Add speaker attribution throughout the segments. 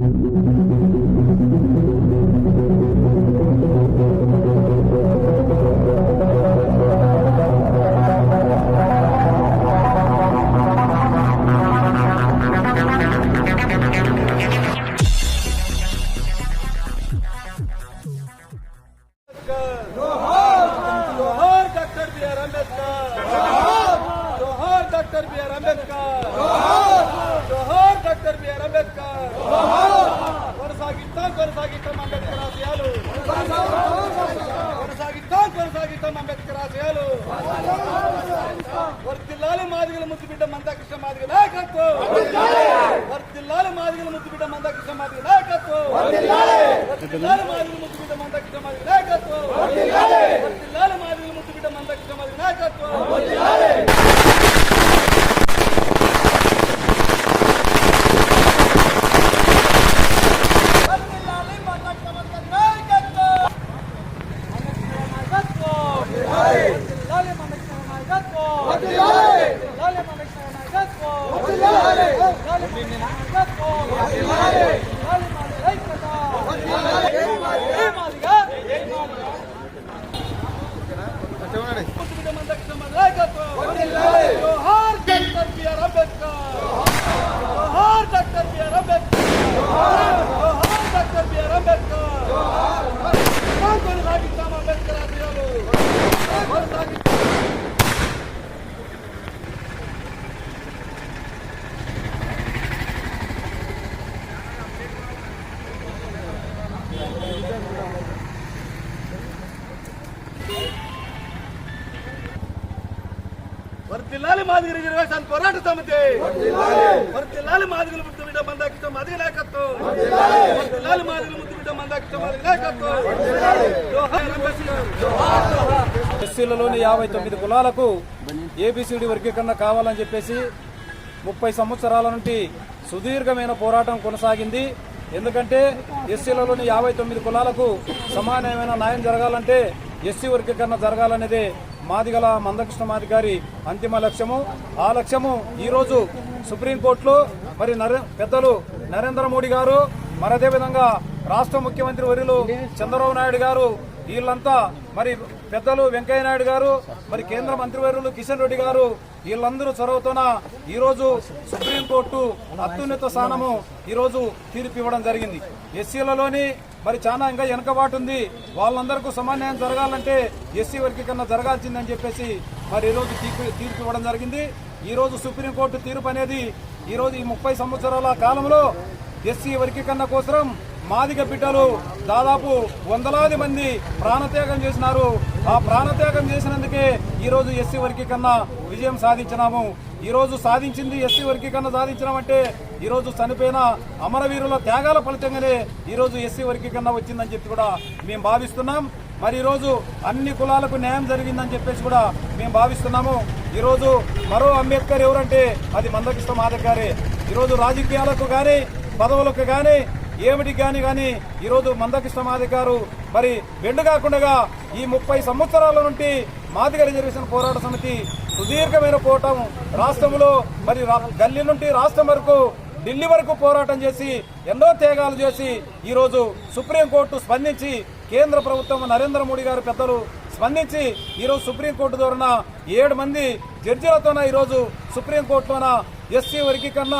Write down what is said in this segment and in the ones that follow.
Speaker 1: Doctor B R Ambedkar. Doctor B R Ambedkar. మాదిగల ముద్దు బిడ్డ మందాకృష్ణ మాదిగ నాయకత్వం. వర్తిల్లాలి. మాదిగల ముద్దు బిడ్డ మందాకృష్ణ మాదిగ నాయకత్వం. వర్తిల్లాలి. మాదిగల ముద్దు బిడ్డ మందాకృష్ణ మాదిగ నాయకత్వం. వర్తిల్లాలి. మాదిగల ముద్దు బిడ్డ మందాకృష్ణ మాదిగ నాయకత్వం. వర్తిల్లాలి. Terima kasih. రిజర్వేషన్ పోరాట సమితి. వర్తిల్లాలి. మాదిగల ముద్దు బిడ్డ మందాకిష్టం మాదిగ నాయకత్వం. వర్తిల్లాలి. మాదిగల ముద్దు బిడ్డ మందాకిష్టం మాదిగ నాయకత్వం. జోహార్ అంబేద్కర్.
Speaker 2: ఎస్సీలలోని యాభై తొమ్మిది కులాలకు ఏబిసిడి వర్గీకరణ కావాలని చెప్పేసి ముప్పై సంవత్సరాల నుండి సుదీర్ఘమైన పోరాటం కొనసాగింది. ఎందుకంటే ఎస్సీలలోని యాభై తొమ్మిది కులాలకు సమానమైన న్యాయం జరగాలంటే ఎస్సీ వర్గీకరణ జరగాలనేదే మాదిగల మందకృష్ణ మాదిగారి అంతిమ లక్ష్యము. ఆ లక్ష్యము ఈరోజు సుప్రీంకోర్టులో మరి నరే పెద్దలు నరేంద్ర మోడీ గారు మరి అదేవిధంగా రాష్ట్ర ముఖ్యమంత్రి వర్యులు చంద్రబాబు నాయుడు గారు వీళ్ళంతా మరి పెద్దలు వెంకయ్య నాయుడు గారు మరి కేంద్ర మంత్రివర్యులు కిషన్ రెడ్డి గారు వీళ్ళందరూ చొరవతోన ఈరోజు సుప్రీంకోర్టు అత్యున్నత స్థానము ఈరోజు తీర్పు ఇవ్వడం జరిగింది. ఎస్సీలలోని మరి చాలా ఇంకా వెనకబాటు ఉంది. వాళ్ళందరికీ సమాన్యాయం జరగాలంటే ఎస్సీ వర్గీకరణ జరగాల్సిందని చెప్పేసి మరి ఈరోజు తీర్పు తీర్పు ఇవ్వడం జరిగింది. ఈరోజు సుప్రీంకోర్టు తీర్పు అనేది ఈరోజు ఈ ముప్పై సంవత్సరాల కాలంలో ఎస్సీ వర్గీకరణ కోసం మాదిగ బిడ్డలు దాదాపు వందలాది మంది ప్రాణత్యాగం చేసినారు. ఆ ప్రాణత్యాగం చేసినందుకే ఈరోజు ఎస్సీ వర్గీకరణ విజయం సాధించినాము. ఈరోజు సాధించింది ఎస్సీ వర్గీకరణ సాధించినామంటే ఈరోజు చనిపోయిన అమరవీరుల త్యాగాల ఫలితంగానే ఈరోజు ఎస్సీ వర్గీకరణ వచ్చిందని చెప్పి కూడా మేము భావిస్తున్నాం. మరి ఈరోజు అన్ని కులాలకు న్యాయం జరిగిందని చెప్పేసి కూడా మేము భావిస్తున్నాము. ఈరోజు మరో అంబేద్కర్ ఎవరంటే అది మందకృష్ణ మాధవ్ గారే. ఈరోజు రాజకీయాలకు కానీ పదవులకు కానీ ఏమిటి కానీ కానీ ఈరోజు మందకృష్ణ మాదిగ గారు మరి బెండు కాకుండా ఈ ముప్పై సంవత్సరాల నుండి మాదిగ రిజర్వేషన్ పోరాట సమితి సుదీర్ఘమైన పోరాటం రాష్ట్రంలో మరి రా- గల్లీ నుండి రాష్ట్రం వరకు ఢిల్లీ వరకు పోరాటం చేసి ఎన్నో త్యాగాలు చేసి ఈరోజు సుప్రీంకోర్టు స్పందించి కేంద్ర ప్రభుత్వం నరేంద్ర మోడీ గారు పెద్దలు స్పందించి ఈరోజు సుప్రీంకోర్టు ద్వారా ఏడు మంది జడ్జిలతోన ఈరోజు సుప్రీంకోర్టులోన ఎస్సీ వర్గీకరణ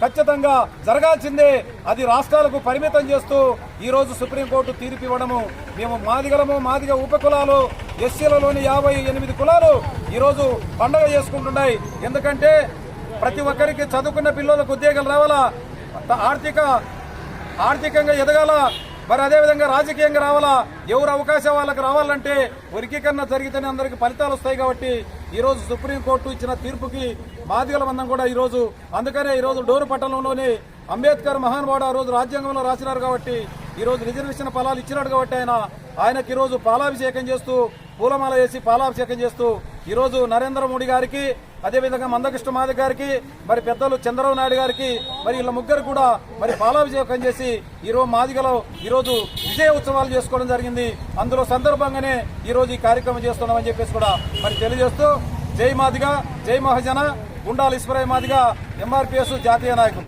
Speaker 2: ఖచ్చితంగా జరగాల్సిందే. అది రాష్ట్రాలకు పరిమితం చేస్తూ ఈరోజు సుప్రీంకోర్టు తీర్పు ఇవ్వడము. మేము మాదిగలము మాదిగ ఉపకులాలు ఎస్సీలలోని యాభై ఎనిమిది కులాలు ఈరోజు పండగ చేసుకుంటున్నాయి. ఎందుకంటే ప్రతి ఒక్కరికి చదువుకున్న పిల్లలకు ఉద్యోగాలు రావాలా? ఆర్థిక ఆర్థికంగా ఎదగాల? మరి అదేవిధంగా రాజకీయంగా రావాలా? ఎవరు అవకాశం వాళ్ళకి రావాలంటే వర్గీకరణ జరిగితేనే అందరికి ఫలితాలు వస్తాయి కాబట్టి ఈరోజు సుప్రీంకోర్టు ఇచ్చిన తీర్పుకి మాదిగల మందం కూడా ఈరోజు అందుకనే ఈరోజు డోరు పట్టణంలోని అంబేద్కర్ మహానుభావుడు ఆ రోజు రాజ్యాంగంలో రాసినారు కాబట్టి ఈరోజు రిజర్వేషన్ ఫలాలు ఇచ్చినాడు కాబట్టి ఆయన. ఆయనకి ఈరోజు పాలాభిషేకం చేస్తూ పూలమాల వేసి పాలాభిషేకం చేస్తూ ఈరోజు నరేంద్ర మోడీ గారికి అదేవిధంగా మందకృష్ణ మాది గారికి మరి పెద్దలు చంద్రబాబు నాయుడు గారికి మరి వీళ్ళ ముగ్గురు కూడా మరి పాలాభిషేకం చేసి ఈరోజు మాదిగలో ఈరోజు విజయ ఉత్సవాలు చేసుకోవడం జరిగింది. అందులో సందర్భంగానే ఈరోజు ఈ కార్యక్రమం చేస్తున్నామని చెప్పేసి కూడా మరి తెలియజేస్తూ జై మాదిగ జై మహాజన గుండాల ఈశ్వరయ్య మాదిగా ఎంఆర్పిఎస్ జాతీయ నాయకులు.